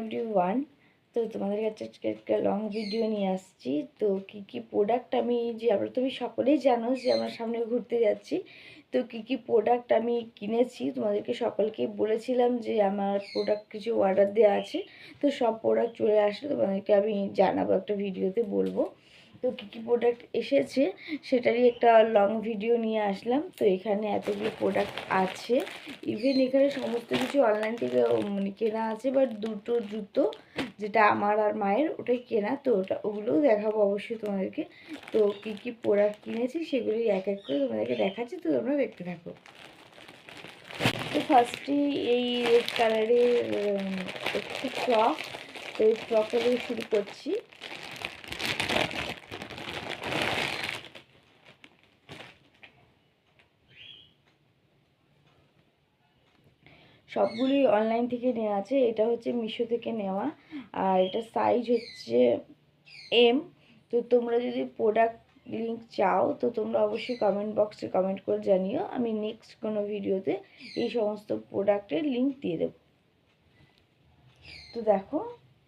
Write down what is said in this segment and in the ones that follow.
Every one তো তোমাদের কাছে আজকে একটা লং ভিডিও নিয়ে আসছি। তো কি কি প্রোডাক্ট আমি যে, আমরা তুমি সকলেই জানো যে, আমার সামনে ঘুরতে যাচ্ছি। তো কি কি প্রোডাক্ট আমি কিনেছি, তোমাদেরকে সকলকে বলেছিলাম যে, আমার প্রোডাক্ট কিছু অর্ডার দেওয়া আছে। তো সব প্রোডাক্ট চলে আসলে তোমাদেরকে আমি জানাব, একটা ভিডিওতে বলব। তো কী কী প্রোডাক্ট এসেছে সেটারই একটা লং ভিডিও নিয়ে আসলাম। তো এখানে এতগুলো প্রোডাক্ট আছে। ইভেন এখানে সমস্ত কিছু অনলাইন থেকে মানে কেনা আছে বাট দুটো জুতো যেটা আমার আর মায়ের, ওটাই কেনা। তো ওটা, ওগুলোও দেখাবো অবশ্যই তোমাদেরকে। তো কী কী প্রোডাক্ট কিনেছি সেগুলি এক এক করে তোমাদেরকে দেখাচ্ছি। তো তোমরা দেখতে থাকো। তো ফার্স্টেই এই রেড কালারের একটি ফ্রক তো এই ফ্রকটা শুরু করছি। সবগুলি অনলাইন থেকে নেওয়া আছে। এটা হচ্ছে মিশো থেকে নেওয়া। আর এটা সাইজ হচ্ছে এম তো তোমরা যদি প্রোডাক্ট লিঙ্ক চাও, তো তোমরা অবশ্যই কমেন্ট বক্সে কমেন্ট করে জানিও। আমি নেক্সট কোনো ভিডিওতে এই সমস্ত প্রোডাক্টের লিঙ্ক দিয়ে দেব। তো দেখো,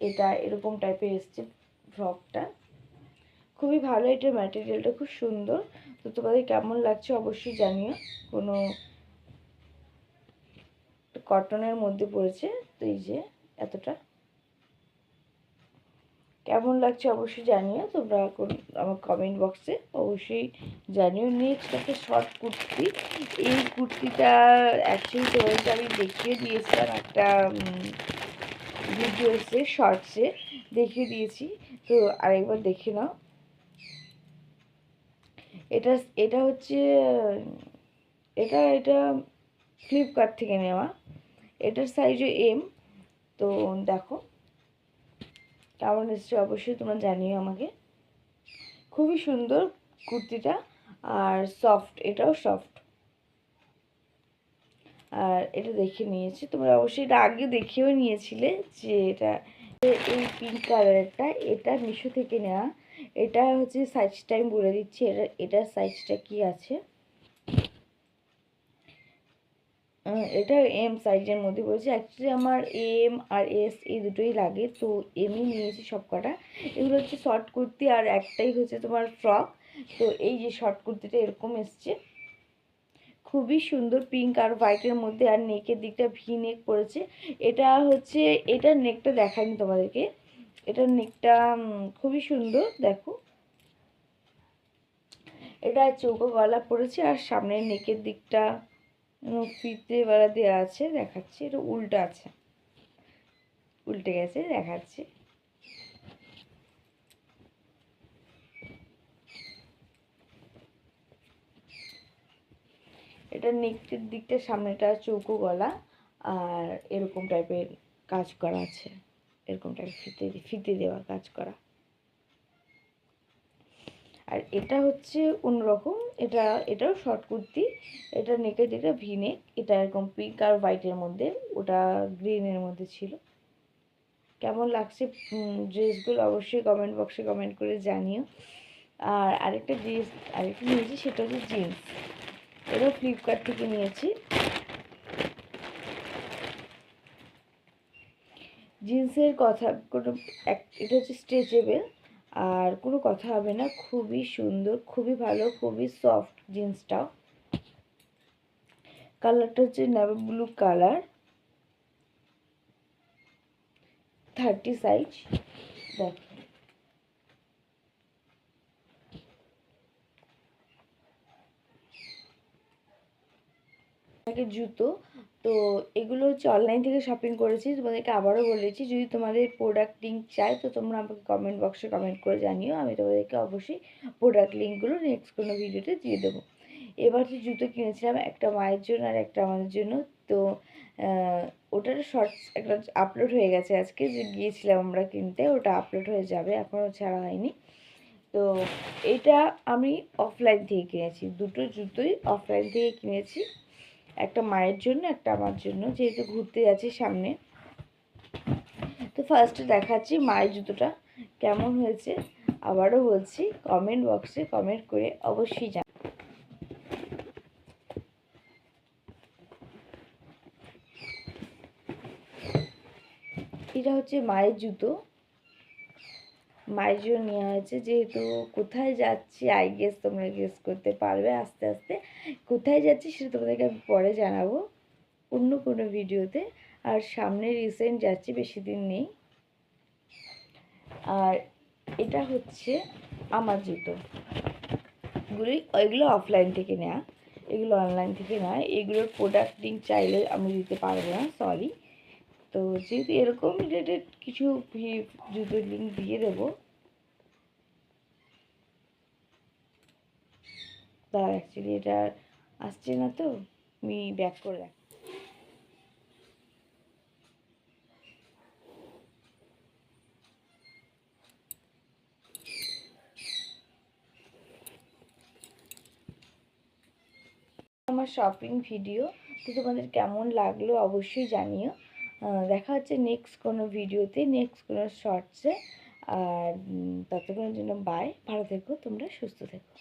এটা এরকম টাইপের এসছে ফ্রকটা খুবই ভালো এটার ম্যাটেরিয়ালটা খুব সুন্দর। তো তোমাদের কেমন লাগছে অবশ্যই জানিও। কোনো কটনের মধ্যে পড়েছে। তো এই যে, এতটা। কেমন লাগছে অবশ্যই জানিও। তোমরা আমার কমেন্ট বক্সে অবশ্যই জানিও। নেক্সট একটা শর্ট কুর্তি। এই কুর্তিটা অ্যাকচুয়ালি তোমাদেরকে আমি দেখিয়ে দিয়েছিলাম একটা ভিডিও ভিডিওসে শর্টসে দেখিয়ে দিয়েছি। তো আরেকবার দেখে নাও। এটা এটা হচ্ছে, এটা এটা ফ্লিপকার্ট থেকে নেওয়া। এটার সাইজও এম তো দেখো, কেমন এসছে অবশ্যই তোমরা জানিও আমাকে। খুবই সুন্দর কুর্তিটা আর সফট এটাও সফট আর এটা দেখে নিয়েছি। তোমরা অবশ্যই এটা আগে দেখেও নিয়েছিলে যে এটা এই পিঙ্ক কালারটা এটা মিশো থেকে নেওয়া। এটা হচ্ছে সাইজটা আমি বলে দিচ্ছি। এটা, এটার সাইজটা কি আছে? এটা এম সাইজের মধ্যে বলেছি। অ্যাকচুয়ালি আমার এম আর এস এই দুটোই লাগে। তো এমই নিয়েছি সব কটা এগুলো হচ্ছে শর্ট কুর্তি আর একটাই হচ্ছে তোমার ফ্রক তো এই যে শর্ট কুর্তিটা এরকম এসছে। খুবই সুন্দর পিঙ্ক আর হোয়াইটের মধ্যে আর নেকের দিকটা ভি নেক পড়েছে এটা হচ্ছে এটার নেকটা দেখায়নি তোমাদেরকে। এটার নেকটা খুবই সুন্দর, দেখো। এটা চৌকো গলা পড়েছে আর সামনের নেকের দিকটা ফিতে বেলা দেওয়া আছে, দেখাচ্ছি, এটা উল্টো আছে। উল্টে গেছে, দেখাচ্ছি। এটা নেকটের দিকটা, সামনেটা চৌকো গলা, আর এরকম টাইপের কাজ করা আছে। এরকম টাইপের ফিতে ফিতে দেওয়া কাজ করা। আর এটা হচ্ছে অন্যরকম। এটা, এটাও শর্ট কুর্তি। এটা নেকের যেটা ভি নেক এটা এরকম পিঙ্ক আর হোয়াইটের মধ্যে। ওটা গ্রিনের মধ্যে ছিল। কেমন লাগছে? ড্রেসগুলো অবশ্যই কমেন্ট বক্সে কমেন্ট করে জানিও। আর আরেকটা ড্রেস আরেকটা নিয়েছি, সেটা হচ্ছে জিন্স এটাও ফ্লিপকার্ট থেকে নিয়েছি। জিন্সের কথা কোনো, এক, এটা হচ্ছে স্ট্রেচেবেল আর কোনো কথা হবে না। খুবই সুন্দর, খুবই ভালো, খুবই সফট জিন্সটাও। কালারটা হচ্ছে navy blue colour thirty size দেখ। জুতো তো এগুলো হচ্ছে অনলাইন থেকে শপিং করেছি তোমাদেরকে আবারও বলেছি, যদি তোমাদের প্রোডাক্ট লিঙ্ক চাই, তো তোমরা আমাকে কমেন্ট বক্সে কমেন্ট করে জানিও, আমি তোমাদেরকে অবশ্যই প্রোডাক্ট লিঙ্কগুলো নেক্সট কোনো ভিডিওতে দিয়ে দেবো। এবার যে জুতো কিনেছিলাম, একটা মায়ের জন্য আর একটা আমাদের জন্য, তো ওটার শর্টস একটা আপলোড হয়ে গেছে আজকে, যে গিয়েছিলাম আমরা কিনতে, ওটা আপলোড হয়ে যাবে, এখনও ছাড়া হয়নি। তো এটা আমি অফলাইন থেকে কিনেছি, দুটো জুতোই অফলাইন থেকে কিনেছি। একটা মায়ের জন্য, একটা আমার জন্য, যেহেতু ঘুরতে যাচ্ছি সামনে। তো ফার্স্টে দেখাচ্ছি মায়ের জুতোটা কেমন হয়েছে। আবারও বলছি কমেন্ট বক্সে কমেন্ট করে অবশ্যই জান এটা হচ্ছে মায়ের জুতো। জন্য নেওয়া হয়েছে যেহেতু কোথায় যাচ্ছি আই গেস তোমরা গেস করতে পারবে আস্তে আস্তে। কোথায় যাচ্ছি সেটা তোমাদেরকে আমি পরে জানাব অন্য কোনো ভিডিওতে। আর সামনে রিসেন্ট যাচ্ছি, বেশি দিন নেই। আর এটা হচ্ছে আমার জুতো। এগুলি, এগুলো অফলাইন থেকে নেওয়া এগুলো অনলাইন থেকে নয়। এগুলোর প্রোডাক্ট চাইলে আমি দিতে পারব না সরি তো যেহেতু এরকম রিলেটেড কিছু জুতোর লিঙ্ক দিয়ে দেবো। দাঁড়া অ্যাকচুয়ালি এটা আসছে না তো, আমি ব্যাক করে রাখ। আমার শপিং ভিডিও তো তোমাদের কেমন লাগল অবশ্যই জানিও। দেখা হচ্ছে নেক্সট কোনো ভিডিওতে নেক্সট কোনো শর্টসে আর ততক্ষণের জন্য বাই ভালো থেকো, তোমরা সুস্থ থেকো।